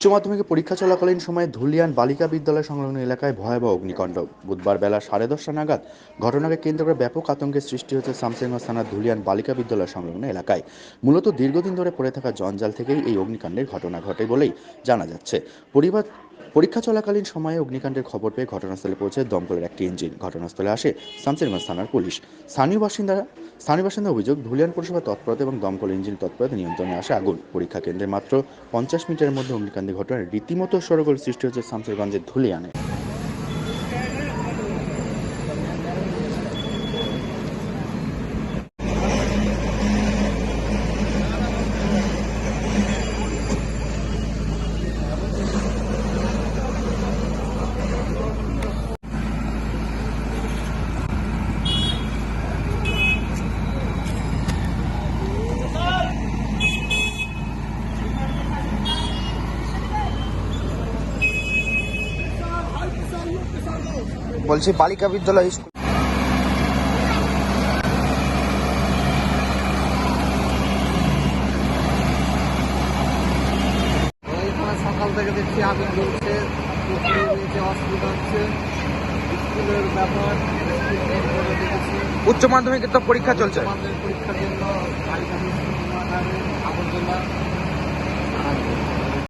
উচ্চ মাধ্যমিকে পরীক্ষা চলাকালীন সময়ে ধুলিয়ান বালিকা বিদ্যালয় সংলগ্ন এলাকায় ভয়াবহ অগ্নিকাণ্ড। বুধবার বেলা সাড়ে দশটা নাগাদ ঘটনাকে কেন্দ্র করে ব্যাপক আতঙ্কের সৃষ্টি হয়েছে শামসেরগঞ্জ থানার ধুলিয়ান বালিকা বিদ্যালয় সংলগ্ন এলাকায়। মূলত দীর্ঘদিন ধরে পড়ে থাকা জঞ্জাল থেকেই এই অগ্নিকাণ্ডের ঘটনা ঘটে বলেই জানা যাচ্ছে। পরিবার পরীক্ষা চলাকালীন সময়ে অগ্নিকাণ্ডের খবর পেয়ে ঘটনাস্থলে পৌঁছে দমকলের একটি ইঞ্জিন ঘটনাস্থলে আসে শামসেরগঞ্জ থানার পুলিশ। স্থানীয় বাসিন্দারা স্থানীয় বাসিন্দা অভিযোগ, ধুলিয়ান পৌরসভা তৎপরতা এবং দমকল ইঞ্জিন তৎপরতা নিয়ন্ত্রণে আসে আগুন। পরীক্ষা কেন্দ্রে মাত্র পঞ্চাশ মিটারের মধ্যে অগ্নিকাণ্ডের ঘটনায় রীতিমতো সরগোল সৃষ্টি হয়েছে শামসেরগঞ্জের ধুলিয়ানে। বলছি বালিকা বিদ্যালয় স্কুল। সকাল থেকে দেখছি আগুন জ্বলছে অসুবিধা হচ্ছে। স্কুলের ব্যাপার উচ্চ মাধ্যমিকের তো পরীক্ষা চলছে। পরীক্ষার জন্য